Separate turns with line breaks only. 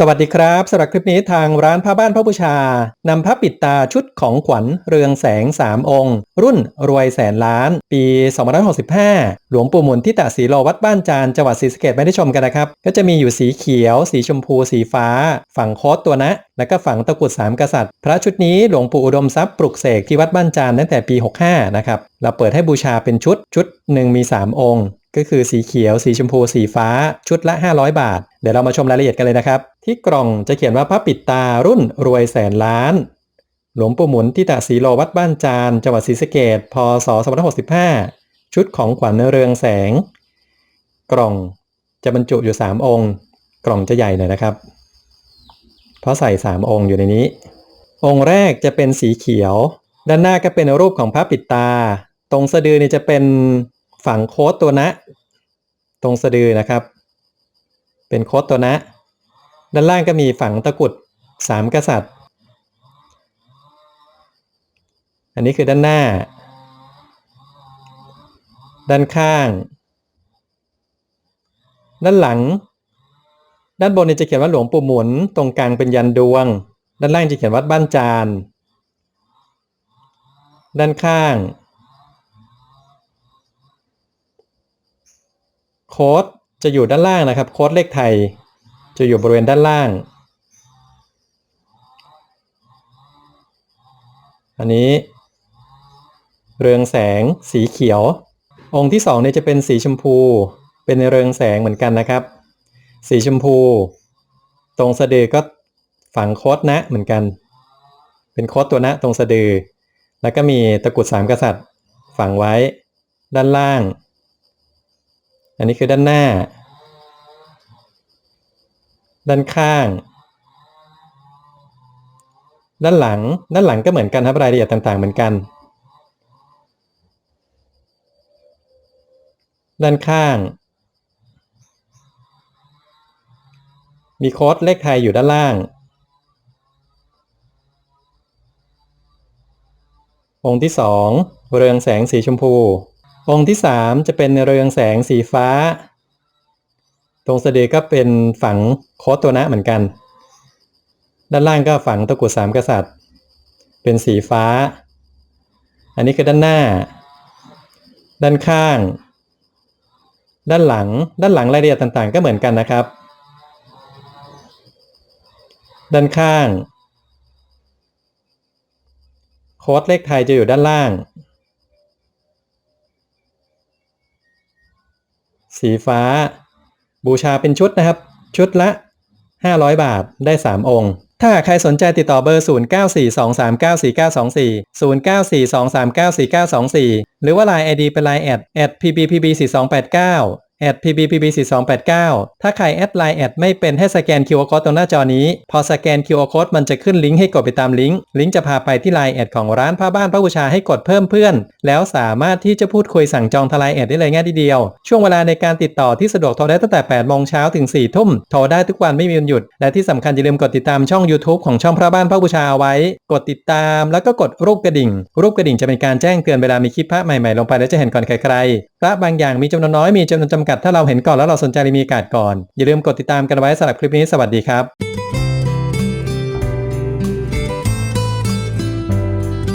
สวัสดีครับสำหรับคลิปนี้ทางร้านผ้าบ้านพระบูชานำพระปิดตาชุดของขวัญเรืองแสง 3 องค์ รุ่นรวยแสนล้าน ปี 2565 หลวงปู่หมุนที่ตะสีโลวัดบ้านจานจังหวัดศรีสะเกดไม่ได้ชมกันนะครับ ก็จะมีอยู่สีเขียว สีชมพู สีฟ้า ฝั่งโคตตัวนะ แล้วก็ฝั่งตะกรุดสามกษัตริย์ พระชุดนี้หลวงปู่อุดมทรัพย์ปลุกเสกที่วัดบ้านจานตั้งแต่ปี 65 นะครับเราเปิดให้บูชาเป็นชุดชุดหนึ่งมี 3 องค์ก็คือสีเขียว สีชมพู สีฟ้า ชุดละ 500 บาท เดี๋ยวเรามาชมรายละเอียดกันเลยนะครับ ที่กล่องจะเขียนว่าพระปิดตารุ่นรวยแสนล้าน หลวงปู่หมุนที่ตะสีโลวัดบ้านจานจังหวัดศรีสะเกดพศ2565 ชุดของขวัญเรืองแสง กล่องจะบรรจุอยู่ 3 องค์ กล่องจะใหญ่หน่อยนะครับ เพราะใส่ 3 องค์อยู่ในนี้ องค์แรกจะเป็นสีเขียว ด้านหน้าก็เป็นรูปของพระปิดตา ตรงสะดือนี่จะเป็นฝังโค้ดตัวนะ ตรงสะดือนะครับ เป็นโค้ดตัวนะ ด้านล่างก็มีฝังตะกุดสามกษัตริย์ อันนี้คือด้านหน้า ด้านข้าง ด้านหลัง ด้านบนนี่จะเขียนว่าหลวงปู่หมุน ตรงกลางเป็นยันดวง ด้านล่างจะเขียนวัดบ้านจาน ด้านข้าง โค้ดจะอยู่ด้านล่างนะครับ โค้ดเลขไทย จะอยู่บริเวณด้านล่าง อันนี้ เรืองแสงสีเขียว องค์ที่สองเนี่ยจะเป็นสีชมพู เป็นเรืองแสงเหมือนกันนะครับ สีชมพู ตรงสะดือก็ฝังโคดนะเหมือนกัน เป็นโคดตัวนะตรงสะดือ แล้วก็มีตะกุดสามกษัตริย์ ฝังไว้ด้านล่าง อันนี้คือด้านหน้า ด้านข้าง ด้านหลัง ด้านหลังก็เหมือนกันครับรายละเอียดต่าง ๆ เหมือนกัน ด้านข้าง มีโค้ดเลขไทยอยู่ด้านล่าง องค์ที่สองเรืองแสงสีชมพู องค์ที่สามจะเป็นเรืองแสงสีฟ้า ตรงสะดือก็เป็นฝังโค้ดตัวนะเหมือนกัน ด้านล่างก็ฝังตะกุดสามกษัตริย์ เป็นสีฟ้า อันนี้คือด้านหน้า ด้านข้าง ด้านหลัง ด้านหลังรายละเอียดต่างๆ ก็เหมือนกันนะครับ ด้านข้าง โค้ดเลขไทยจะอยู่ด้านล่าง สีฟ้า บูชาเป็นชุดนะครับ ชุดละ 500 บาทได้ 3 องค์ ถ้าใครสนใจติดต่อเบอร์ 0942394924 0942394924 หรือว่า Line ID เป็น Line แอดแอด pbpb4289 แอด pbpb4289 ถ้าใครแอดไลน์แอดไม่เป็นให้สแกน QR Code ตรงหน้าจอนี้ พอสแกน QR Code มันจะขึ้นลิงก์ให้กดไปตามลิงก์ ลิงก์จะพาไปที่ไลน์แอดของร้านผ้าบ้านพระบูชาให้กดเพิ่มเพื่อน แล้วสามารถที่จะพูดคุยสั่งจองทลายแอดได้เลยง่ายทีเดียว ช่วงเวลาในการติดต่อที่สะดวกโทรได้ตั้งแต่8โมงเช้าถึง 4 ทุ่ม โทรได้ทุกวันไม่มีวันหยุด และที่สำคัญอย่าลืมกดติดตามช่อง YouTube ของช่องพระบ้านพระบูชาเอาไว้ กดติดตามแล้วก็กดรูปกระดิ่ง รูปกระดิ่งจะเป็นการแจ้งเตือนเวลามีคลิปพระใหม่ๆลงไปแล้วจะเห็นก่อนใครๆพระบางอย่างมีจำนวนน้อยมีจำนวนจำกัดถ้าเราเห็นก่อนแล้วเราสนใจรือมีโอกาสก่อน อย่าลืมกดติดตามกันไว้สำหรับคลิปนี้สวัสดีครับ